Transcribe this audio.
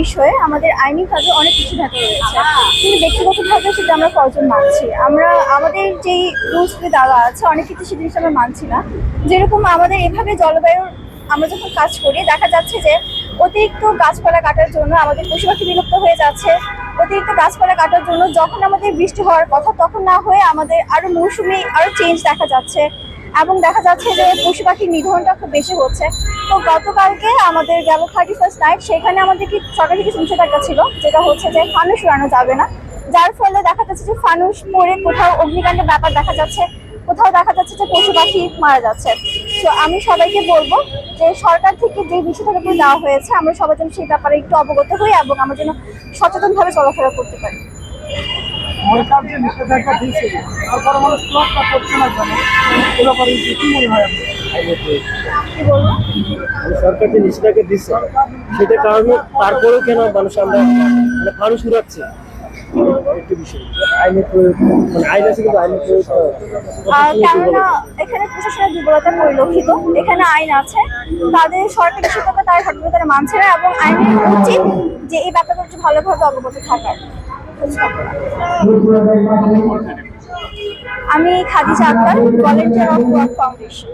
বিষয়ে আমাদের আইনিভাবে অনেক কিছু ঢাকা রয়েছে কিন্তু ব্যক্তিগতভাবে সেটা আমরা কজন মানছি? আমরা, আমাদের যেই রুলসগুলি দেওয়া আছে, অনেক কিছু সে জিনিস আমরা মানছি না। যেরকম আমাদের এভাবে জলবায়ুর আমরা যখন কাজ করি, দেখা যাচ্ছে যে অতিরিক্ত গাছপালা কাটার জন্য আমাদের পশু পাখি বিলুপ্ত হয়ে যাচ্ছে। অতিরিক্ত গাছপালা কাটার জন্য যখন আমাদের বৃষ্টি হওয়ার কথা, তখন না হয়ে আমাদের আরও মৌসুমি আরও চেঞ্জ দেখা যাচ্ছে। এবং দেখা যাচ্ছে যে পশু পাখির নিধনটা খুব বেশি হচ্ছে। তো গতকালকে আমাদের গেল থার্টি ফার্স্ট নাইট সেখানে আমাদের কি সরকারি কিছু নিষেধাজ্ঞা ছিল, যেটা হচ্ছে যে ফানুস উড়ানো যাবে না। যার ফলে দেখা যাচ্ছে যে ফানুস পরে কোথাও, অগ্নিকাণ্ডের ব্যাপার দেখা যাচ্ছে, কোথাও দেখা যাচ্ছে যে পশু পাখি মারা যাচ্ছে। তো আমি সবাইকে বলব যে সরকার থেকে যে নিষেধাজ্ঞাগুলো দেওয়া হয়েছে, আমরা সবাই যেন সেই ব্যাপারে একটু অবগত হই এবং আমরা যেন সচেতনভাবে চলাফেরা করতে পারি। সরকার যে নিষেধাজ্ঞা দিয়েছে তারপরে মানুষ করছে না কেন? এ ব্যাপারে কি মনে হয় মানে সরকার যে নিষেধাজ্ঞা দিচ্ছে সেটার কারণে তারপরেও কেন মানুষ আমরা মানে আইনের প্রয়োগ। মানে কেননা এখানে প্রশাসনের দুর্বলতা পরিলক্ষিত। এখানে আইন আছে। তাদের সরকারি তারা মানছে না এবং আইনের উচিত যে এই ব্যাপারটা একটু ভালোভাবে অবগত থাকার। আমি Khadija Akter volunteer of work foundation